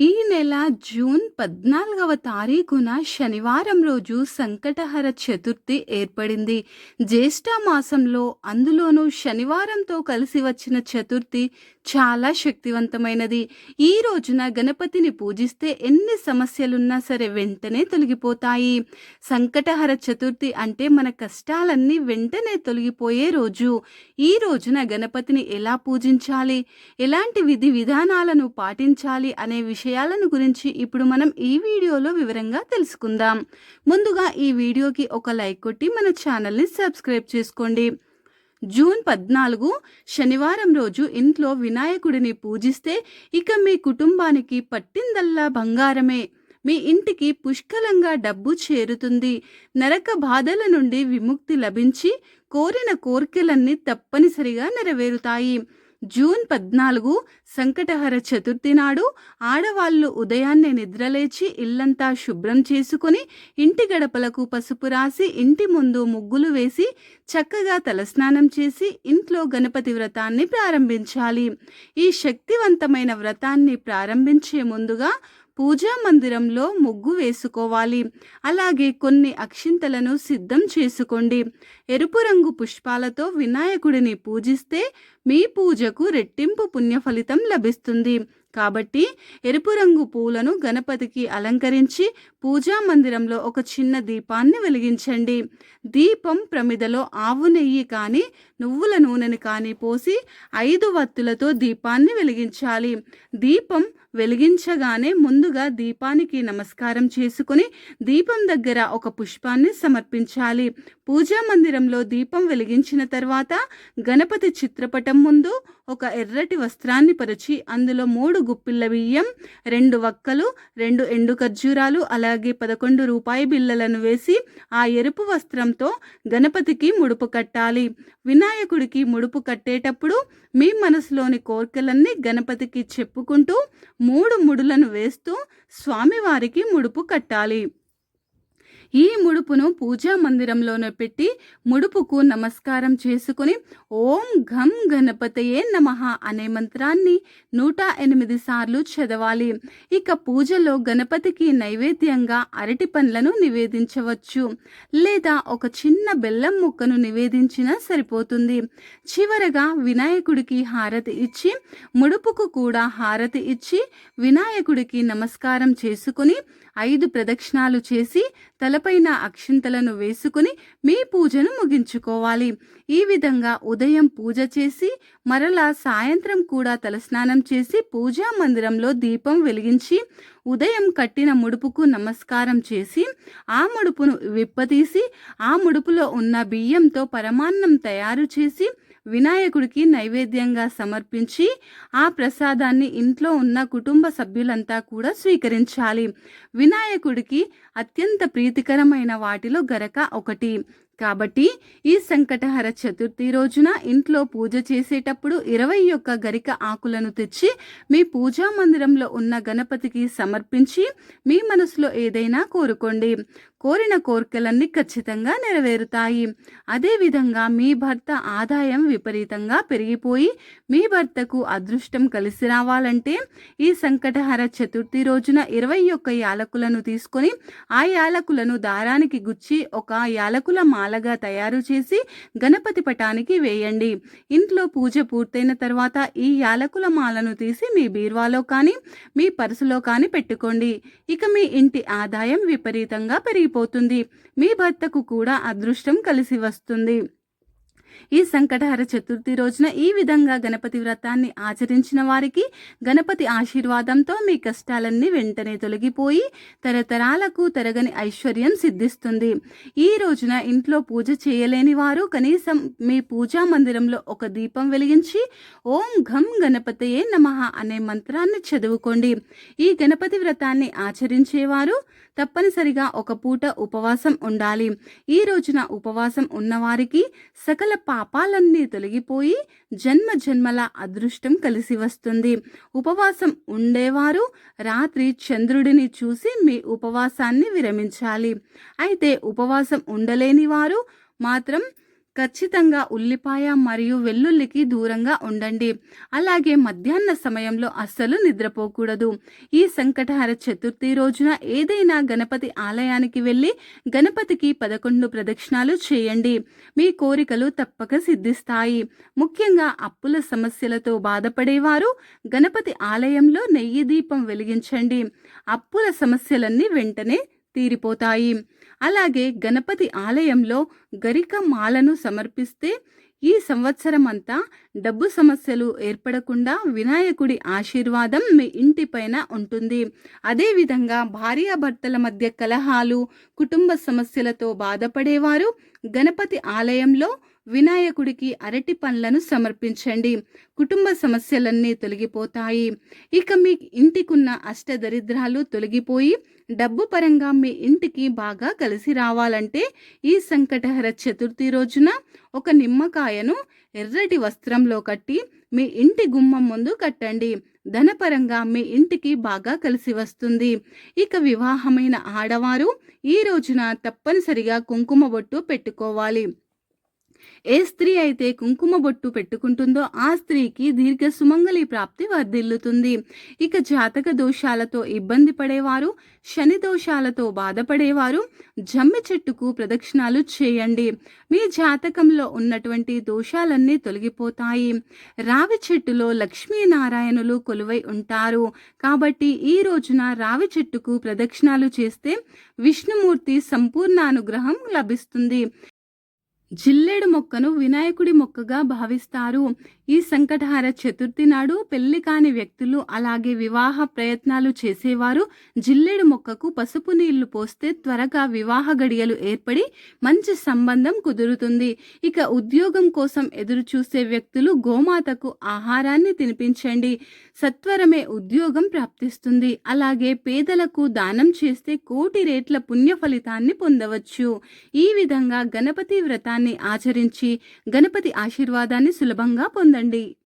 ఈ నెల జూన్ పద్నాలుగవ తారీఖున శనివారం రోజు సంకటహర చతుర్థి ఏర్పడింది. జ్యేష్ఠ మాసంలో అందులోనూ శనివారంతో కలిసి వచ్చిన చతుర్థి చాలా శక్తివంతమైనది. ఈ రోజున గణపతిని పూజిస్తే ఎన్ని సమస్యలున్నా సరే వెంటనే తొలగిపోతాయి. సంకటహర చతుర్థి అంటే మన కష్టాలన్నీ వెంటనే తొలగిపోయే రోజు. ఈ రోజున గణపతిని ఎలా పూజించాలి? ఎలాంటి విధి విధానాలను పాటించాలి అనే విషయాలను గురించి ఇప్పుడు మనం ఈ వీడియోలో వివరంగా తెలుసుకుందాం. ముందుగా ఈ వీడియోకి ఒక లైక్ కొట్టి మన ఛానల్ని సబ్స్క్రైబ్ చేసుకోండి. జూన్ పద్నాలుగు శనివారం రోజు ఇంట్లో వినాయకుడిని పూజిస్తే ఇక మీ కుటుంబానికి పట్టిందల్లా బంగారమే. మీ ఇంటికి పుష్కలంగా డబ్బు చేరుతుంది. నరక బాధల నుండి విముక్తి లభించి కోరిన కోరికలన్నీ తప్పనిసరిగా నెరవేరుతాయి. జూన్ పద్నాలుగు సంకటహర చతుర్థి నాడు ఆడవాళ్ళు ఉదయాన్నే నిద్రలేచి ఇల్లంతా శుభ్రం చేసుకుని ఇంటి గడపలకు పసుపు రాసి ఇంటి ముందు ముగ్గులు వేసి చక్కగా తలస్నానం చేసి ఇంట్లో గణపతి వ్రతాన్ని ప్రారంభించాలి. ఈ శక్తివంతమైన వ్రతాన్ని ప్రారంభించే ముందుగా పూజా మందిరంలో ముగ్గు వేసుకోవాలి. అలాగే కొన్ని అక్షింతలను సిద్ధం చేసుకోండి. ఎరుపు రంగు పుష్పాలతో వినాయకుడిని పూజిస్తే మీ పూజకు రెట్టింపు పుణ్య ఫలితం లభిస్తుంది. కాబట్టి ఎరుపు రంగు పూలను గణపతికి అలంకరించి పూజా మందిరంలో ఒక చిన్న దీపాన్ని వెలిగించండి. దీపం ప్రమిదలో ఆవు నెయ్యి కానీ నువ్వుల నూనెని కానీ పోసి ఐదు వత్తులతో దీపాన్ని వెలిగించాలి. దీపం వెలిగించగానే ముందుగా దీపానికి నమస్కారం చేసుకుని దీపం దగ్గర ఒక పుష్పాన్ని సమర్పించాలి. పూజా మందిరంలో దీపం వెలిగించిన తర్వాత గణపతి చిత్రపటం ముందు ఒక ఎర్రటి వస్త్రాన్ని పరిచి అందులో మూడు గుప్పిళ్ళ బియ్యం రెండు వక్కలు రెండు ఎండు ఖర్జూరాలు అలాగే పదకొండు రూపాయి బిళ్ళలను వేసి ఆ ఎరుపు వస్త్రంతో గణపతికి ముడుపు కట్టాలి. వినాయకుడికి ముడుపు కట్టేటప్పుడు మీ మనసులోని కోరికలన్నీ గణపతికి చెప్పుకుంటూ మూడు ముడులను వేస్తూ స్వామివారికి ముడుపు కట్టాలి. ఈ ముడుపును పూజా మందిరంలోనే పెట్టి ముడుపుకు నమస్కారం చేసుకుని ఓం ఘం గణపతయే నమ అనే మంత్రాన్ని నూట ఎనిమిది సార్లు చదవాలి. ఇక పూజలో గణపతికి నైవేద్యంగా అరటి పండ్లను నివేదించవచ్చు. లేదా ఒక చిన్న బెల్లం ముక్కను నివేదించినా సరిపోతుంది. చివరగా వినాయకుడికి హారతి ఇచ్చి ముడుపుకు కూడా హారతి ఇచ్చి వినాయకుడికి నమస్కారం చేసుకుని ఐదు ప్రదక్షిణాలు చేసి తలపైన అక్షింతలను వేసుకుని మీ పూజను ముగించుకోవాలి. ఈ విధంగా ఉదయం పూజ చేసి మరలా సాయంత్రం కూడా తలస్నానం చేసి పూజా మందిరంలో దీపం వెలిగించి ఉదయం కట్టిన ముడుపుకు నమస్కారం చేసి ఆ ముడుపును విప్పతీసి ఆ ముడుపులో ఉన్న బియ్యంతో పరమాన్నం తయారు చేసి వినాయకుడికి నైవేద్యంగా సమర్పించి ఆ ప్రసాదాన్ని ఇంట్లో ఉన్న కుటుంబ సభ్యులంతా కూడా స్వీకరించాలి. వినాయకుడికి అత్యంత ప్రీతికరమైన వాటిలో గరక ఒకటి. కాబట్టి ఈ సంకటహర చతుర్థి రోజున ఇంట్లో పూజ చేసేటప్పుడు ఇరవై ఒక్క గరిక ఆకులను తెచ్చి మీ పూజా మందిరంలో ఉన్న గణపతికి సమర్పించి మీ మనసులో ఏదైనా కోరుకోండి. కోరిన కోరికలన్నీ ఖచ్చితంగా నెరవేరుతాయి. అదేవిధంగా మీ భర్త ఆదాయం విపరీతంగా పెరిగిపోయి మీ భర్తకు అదృష్టం కలిసి రావాలంటే ఈ సంకటహర చతుర్థి రోజున ఇరవై ఒక్క యాలకులను తీసుకొని ఆ యాలకులను దారానికి గుచ్చి ఒక యాలకుల మాలగా తయారు చేసి గణపతి పటానికి వేయండి. ఇంట్లో పూజ పూర్తయిన తర్వాత ఈ యాలకుల మాలను తీసి మీ బీర్వాలో కానీ మీ పర్సులో కానీ పెట్టుకోండి. ఇక మీ ఇంటి ఆదాయం విపరీతంగా పెరిగిపోతుంది. పోతుంది. మీ భర్తకు కూడా అదృష్టం కలిసి వస్తుంది. ఈ సంకటహర చతుర్థి రోజున ఈ విధంగా గణపతి వ్రతాన్ని ఆచరించిన వారికి గణపతి ఆశీర్వాదంతో మీ కష్టాలన్నీ వెంటనే తొలగిపోయి తరతరాలకు తరగని ఐశ్వర్యం సిద్ధిస్తుంది. ఈ రోజున ఇంట్లో పూజ చేయలేని వారు కనీసం మీ పూజా మందిరంలో ఒక దీపం వెలిగించి ఓం ఘం గణపతయే నమ అనే మంత్రాన్ని చదువుకోండి. ఈ గణపతి వ్రతాన్ని ఆచరించేవారు తప్పనిసరిగా ఒక పూట ఉపవాసం ఉండాలి. ఈ రోజున ఉపవాసం ఉన్నవారికి సకల పాపాలన్నీ తొలగిపోయి జన్మ జన్మల అదృష్టం కలిసి వస్తుంది. ఉపవాసం ఉండేవారు రాత్రి చంద్రుడిని చూసి మీ ఉపవాసాన్ని విరమించాలి. అయితే ఉపవాసం ఉండలేని వారు మాత్రం ఖచ్చితంగా ఉల్లిపాయ మరియు వెల్లుల్లికి దూరంగా ఉండండి. అలాగే మధ్యాహ్న సమయంలో అస్సలు నిద్రపోకూడదు. ఈ సంకటహర చతుర్థి రోజున ఏదైనా గణపతి ఆలయానికి వెళ్ళి గణపతికి పదకొండు ప్రదక్షిణాలు చేయండి. మీ కోరికలు తప్పక సిద్ధిస్తాయి. ముఖ్యంగా అప్పుల సమస్యలతో బాధపడేవారు గణపతి ఆలయంలో నెయ్యి దీపం వెలిగించండి. అప్పుల సమస్యలన్నీ వెంటనే తీరిపోతాయి. అలాగే గణపతి ఆలయంలో గరిక మాలను సమర్పిస్తే ఈ సంవత్సరం అంతా డబ్బు సమస్యలు ఏర్పడకుండా వినాయకుడి ఆశీర్వాదం మీ ఇంటిపైన ఉంటుంది. అదేవిధంగా భార్యాభర్తల మధ్య కలహాలు కుటుంబ సమస్యలతో బాధపడేవారు గణపతి ఆలయంలో వినాయకుడికి అరటి పండ్లను సమర్పించండి. కుటుంబ సమస్యలన్నీ తొలగిపోతాయి. ఇక మీ ఇంటికున్న అష్టదరిద్రాలు తొలగిపోయి డబ్బు పరంగా మీ ఇంటికి బాగా కలిసి రావాలంటే ఈ సంకటహర చతుర్థి రోజున ఒక నిమ్మకాయను ఎర్రటి వస్త్రంలో కట్టి మీ ఇంటి గుమ్మం ముందు కట్టండి. ధనపరంగా మీ ఇంటికి బాగా కలిసి వస్తుంది. ఇక వివాహమైన ఆడవారు ఈ రోజున తప్పనిసరిగా కుంకుమ బొట్టు పెట్టుకోవాలి. ఏ స్త్రీ అయితే కుంకుమ బొట్టు పెట్టుకుంటుందో ఆ స్త్రీకి దీర్ఘ సుమంగళి ప్రాప్తి వర్ధిల్లుతుంది. ఇక జాతక దోషాలతో ఇబ్బంది పడేవారు శని దోషాలతో బాధపడేవారు జమ్మి చెట్టుకు ప్రదక్షిణాలు చేయండి. మీ జాతకంలో ఉన్నటువంటి దోషాలన్నీ తొలగిపోతాయి. రావి చెట్టులో లక్ష్మీనారాయణులు కొలువై ఉంటారు. కాబట్టి ఈ రోజున రావి చెట్టుకు ప్రదక్షిణాలు చేస్తే విష్ణుమూర్తి సంపూర్ణ అనుగ్రహం లభిస్తుంది. జిల్లేడు మొక్కను వినాయకుడి మొక్కగా భావిస్తారు. ఈ సంకటహార చతుర్థి నాడు పెళ్ళి కాని వ్యక్తులు అలాగే వివాహ ప్రయత్నాలు చేసేవారు. జిల్లేడు మొక్కకు పసుపు నీళ్ళు పోస్తే త్వరగా వివాహ గడియలు ఏర్పడి మంచి సంబంధం కుదురుతుంది. ఇక ఉద్యోగం కోసం ఎదురు చూసే వ్యక్తులు గోమాతకు ఆహారాన్ని తినిపించండి. సత్వరమే ఉద్యోగం ప్రాప్తిస్తుంది. అలాగే పేదలకు దానం చేస్తే కోటి రేట్ల పుణ్య ఫలితాన్ని పొందవచ్చు. ఈ విధంగా గణపతి వ్రతాన్ని ఆచరించి గణపతి ఆశీర్వాదాన్ని సులభంగా పొందండి.